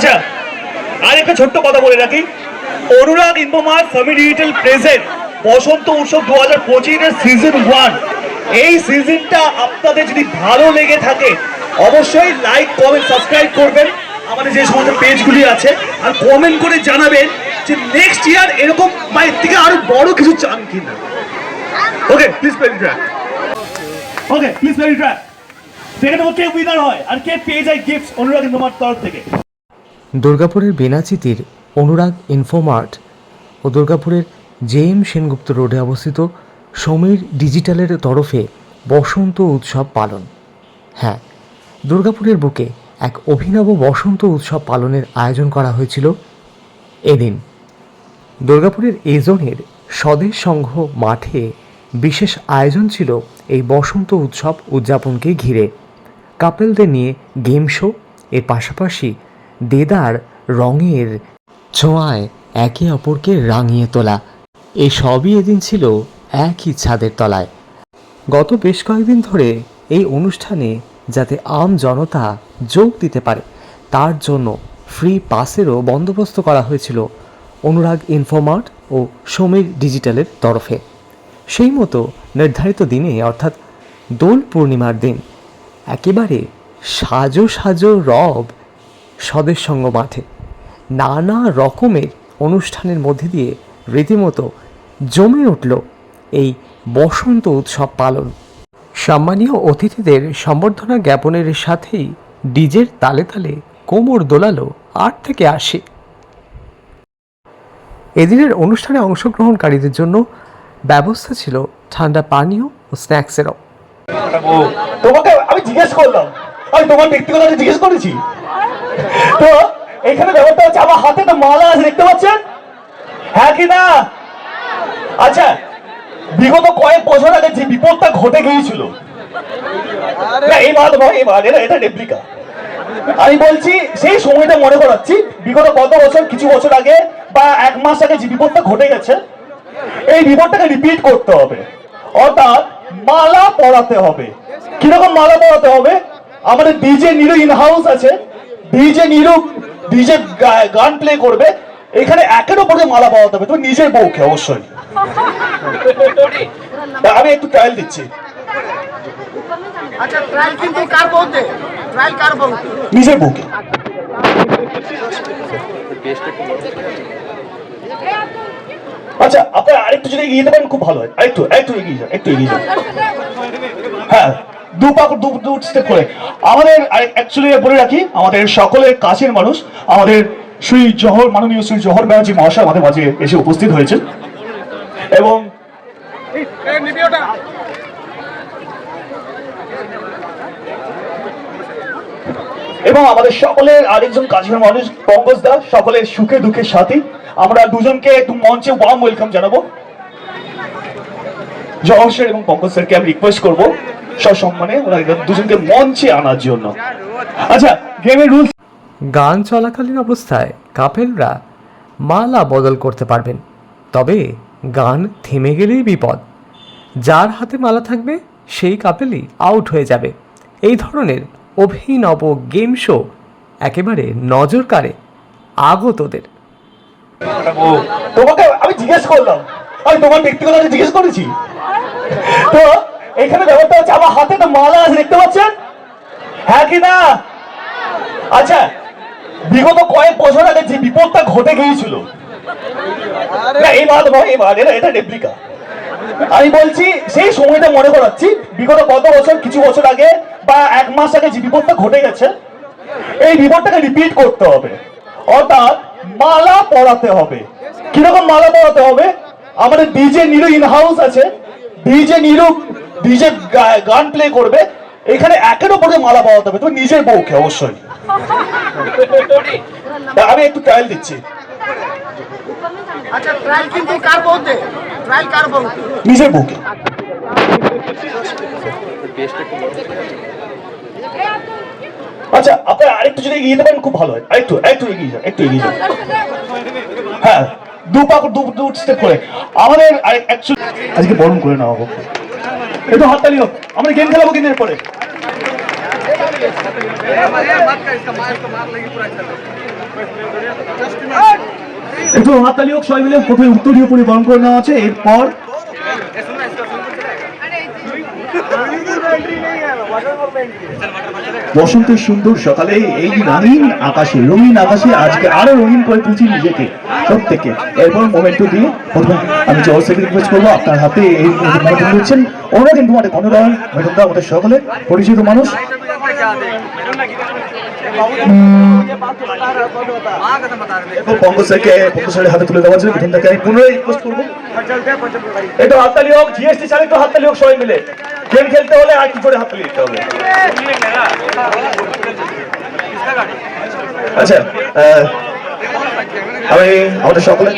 আচ্ছা আর একটা ছোট্ট কথা বলে রাখি। অনুরাগ ইনফোমার সামি ডিজিটাল প্রেজেন্ট বসন্ত উৎসব দু হাজার পঁচিশের সিজন ওয়ান এই সিজনটা আপনাদের যদি ভালো লেগে থাকে, অবশ্যই লাইক কমেন্ট সাবস্ক্রাইব করবেন। আমাদের যে সমস্ত পেজগুলি আছে, আর কমেন্ট করে জানাবেন যে নেক্সট ইয়ার এরকম বা এর থেকে আরও বড় কিছু চান কিনা। Okay please play track okay please play track সেখানে কে উইনার হয়, আর কে পেয়ে যায় গিফট অনুরাগ ইনফোমার তরফ থেকে। দুর্গাপুরের বেনাচিতির অনুরাগ ইনফোমার্ট ও দুর্গাপুরের জে এম সেনগুপ্ত রোডে অবস্থিত সমীর ডিজিটালের তরফে বসন্ত উৎসব পালন। হ্যাঁ দুর্গাপুরের বুকে এক অভিনব বসন্ত উৎসব পালনের আয়োজন করা হয়েছিল এদিন। দুর্গাপুরের এ জোনের স্বদেশ সংঘ মাঠে বিশেষ আয়োজন ছিল এই বসন্ত উৎসব উদযাপনকে ঘিরে। কাপেলদের নিয়ে গেম শো, এর পাশাপাশি দেদার রঙের ছোঁয়ায় একে অপরকে রাঙিয়ে তোলা। এই সবই এদিন ছিল একই ছাদের তলায়। গত বেশ কয়েকদিন ধরে এই অনুষ্ঠানে যাতে আম জনতা যোগ দিতে পারে, তার জন্য ফ্রি পাসেরও বন্দোবস্ত করা হয়েছিল অনুরাগ ইনফোমার্ট ও সমীর ডিজিটালের তরফে। সেই মতো নির্ধারিত দিনে, অর্থাৎ দোল পূর্ণিমার দিন, একেবারে সাজো সাজো রব স্বদেশ সঙ্গ মাঠে নানা রকমের অনুষ্ঠানের মধ্যে দিয়ে রীতিমতো জমে উঠল এই বসন্ত উৎসব পালন। সম্মানীয় অতিথিদের সম্বর্ধনা জ্ঞাপনের সাথেই ডিজের তালে তালে কোমর দোলালো আট থেকে আশি। এদিনের অনুষ্ঠানে অংশগ্রহণকারীদের জন্য ব্যবস্থা ছিল ঠান্ডা পানীয় ও স্ন্যাক্সেরও। তোমাকে আমি জিজ্ঞেস করলাম। আমি তোমার ব্যক্তিগত জিজ্ঞেস করেছি। তো এখানে ব্যাপারটা হচ্ছে আমার হাতে তো মালা আছে, দেখতে পাচ্ছেন? হ্যাঁ কি না? আচ্ছা বিগত কয়েক বছর আগে যে বিপদটা ঘটে গিয়েছিল এই মাল নয় এই মাল, এটা এটা রেপ্লিকা আমি বলছি, সেই সময়টা মনে করাচ্ছি, বিগত কত বছর, কিছু বছর আগে বা এক মাস আগে যে বিপদটা ঘটে গেছে, এই বিপদটাকে রিপিট করতে হবে। অর্থাৎ মালা পড়াতে হবে। কীরকম মালা পড়াতে হবে? আমাদের ডিজে নিরু ইন হাউস আছে। ডিজে নিরু ডিজে গান প্লে করবে এখানে একের উপরে মালা পড়াতে হবে তুমি নিজের বউকে অবশ্যই। আমি একটু ট্রায়াল দিচ্ছি। আচ্ছা নিজের বউকে। আচ্ছা আপনারা আরেকটু যদি এগিয়ে পারেন খুব ভালো হয়। আরেকটু একটু এগিয়ে যান একটু এগিয়ে যান। হ্যাঁ। দু পা দু স্টেপ করে। আমাদের অ্যাকচুয়ালি বলে রাখি, আমাদের সকলের কাছের মানুষ, আমাদের শ্রী জহর, মাননীয় শ্রী জহর ব্যানার্জি মহাশয় আমাদের মাঝে এসে উপস্থিত হয়েছেন। এবং এবং আমাদের সকলের আরেকজন কাছের মানুষ, পঙ্কজ দা, সকলের সুখে দুঃখের সাথী। আমরা দুজনকে একটু মঞ্চে ওয়ার্ম ওয়েলকাম জানাব। জহর স্যার এবং পঙ্কজ স্যারকে আমি রিকোয়েস্ট করব। সসম্মানে ওনাদের দুজনকে মঞ্চে আনার জন্য। আচ্ছা গেমের রুলস গান চলাকালীন অবস্থায় কাপেলরা মালা বদল করতে পারবেন। তবে গান থেমে গেলেই বিপদ। যার হাতে মালা থাকবে সেই কাপেলই আউট হয়ে যাবে। এই ধরনের অভিনব গেম শো একেবারে নজর কাড়ে আগতদের তোমাকে আমি জিজ্ঞেস করলাম। আমি তোমার ব্যক্তিগত জিজ্ঞেস করেছি। তো এখানে ব্যাপারটা হচ্ছে, আমার হাতে তো মালা আছে, দেখতে পাচ্ছেন? হ্যাঁ কি না? আচ্ছা বিগত কয়েক বছর আগে যে বিপদটা ঘটে গিয়েছিল এই এটা এটা আমি বলছি, সেই সময়টা মনে করাচ্ছি, বিগত কত বছর, কিছু বছর আগে বা এক মাস আগে যে বিপদটা ঘটে গেছে, এই বিপদটাকে রিপিট করতে হবে। অর্থাৎ, মালা পড়াতে হবে। কীরকম মালা পড়াতে হবে? আমাদের ডিজে নিরো ইন হাউস আছে ডিজে নিরু ডিজে গান প্লে করবে এখানে একের ওপরে মালা পাওয়া হবে তুমি নিজের বউকে অবশ্যই। আমি একটু ট্রায়াল দিচ্ছি। আচ্ছা ট্রায়াল কিন্তু কার বলতে ট্রায়াল কার বলতে নিজের বউকে। আচ্ছা আপনারা আরেকটু যদি এগিয়ে যেতে পারেন খুব ভালো হয়। আরেকটু একটু এগিয়ে যান একটু এগিয়ে যান। হ্যাঁ। দু পা দু দু স্টেপ করে। আমাদের অ্যাকচুয়ালি আজকে বরণ করে নেওয়া হোক। একটু হাততালি হোক। আমরা গেম খেলাবো কিন্তু এরপরে একটু হাততালি হোক সবাই মিলে প্রথমে উত্তরীয় পরিবহন করে নেওয়া আছে। এরপর বসন্তের সুন্দর সকালে এই রঙিন আকাশে রঙিন আকাশে আজকে আরও রঙিন করে তুলছি নিজেকে প্রত্যেককে। এরপর মোমেন্ট দিয়ে প্রথমে আমি জল থেকে রিকোয়েস্ট করব আপনার হাতে এই দিচ্ছেন। ওরা কিন্তু আমাদের কনরায় ম্যাডাম দা আমাদের সকলে পরিচিত মানুষ। হাতে তুলে আমি পুনরায় রিকোয়েস্ট করব। একটু হাততালি হোক জিএসটি একটু হাততালি হোক সবাই মিলে। গেম খেলতে হলে আর কি করে হাততালি দিতে হবে? আচ্ছা আমি আমাদের সকলে?